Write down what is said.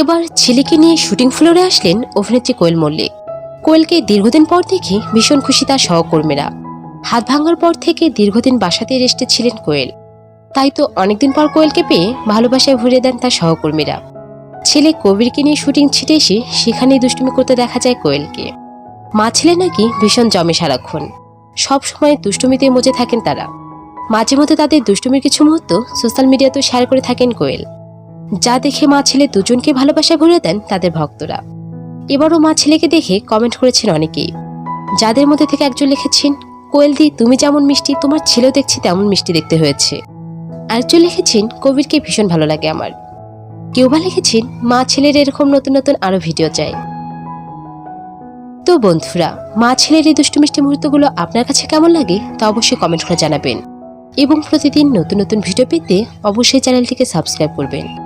এবার ছেলেকে নিয়ে শুটিং ফ্লোরে আসলেন অভিনেত্রী কোয়েল মল্লিক। কোয়েলকে দীর্ঘদিন পর দেখে ভীষণ খুশি তার সহকর্মীরা। হাত ভাঙার পর থেকে দীর্ঘদিন বাসাতে রেস্টে ছিলেন কোয়েল। তাই তো অনেকদিন পর কোয়েলকে পেয়ে ভালোবাসায় ভরিয়ে দেন তার সহকর্মীরা। ছেলে কবিরকে নিয়ে শুটিং ছিটে এসে সেখানেই দুষ্টুমি করতে দেখা যায় কোয়েলকে। মা ছেলে নাকি ভীষণ জমে সারাক্ষণ। সব সময় দুষ্টুমিতে মজে থাকেন তারা। মাঝে মধ্যে তাদের দুষ্টুমির কিছু মুহূর্ত সোশ্যাল মিডিয়াতেও শেয়ার করে থাকেন কোয়েল। যা দেখে মা ছেলে দুজনকে ভালোবাসায় ভরে দেন তাদের ভক্তরা। এবারও মা ছেলেকে দেখে কমেন্ট করেছেন অনেকেই। যাদের মধ্যে থেকে একজন লিখেছেন, কোয়েলদি, তুমি যেমন মিষ্টি, তোমার ছেলেও দেখছি তেমন মিষ্টি দেখতে হয়েছে। আরেকজন লিখেছেন কবিরকে ভীষণ ভালো লাগে আমার। কেউ বা লিখেছেন, মা ছেলের এরকম নতুন নতুন আরও ভিডিও চাই। তো বন্ধুরা, মা ছেলের এই দুষ্টু মিষ্টি মুহূর্তগুলো আপনার কাছে কেমন লাগে তা অবশ্যই কমেন্ট করে জানাবেন। এবং প্রতিদিন নতুন নতুন ভিডিও পেতে অবশ্যই চ্যানেলটিকে সাবস্ক্রাইব করবেন।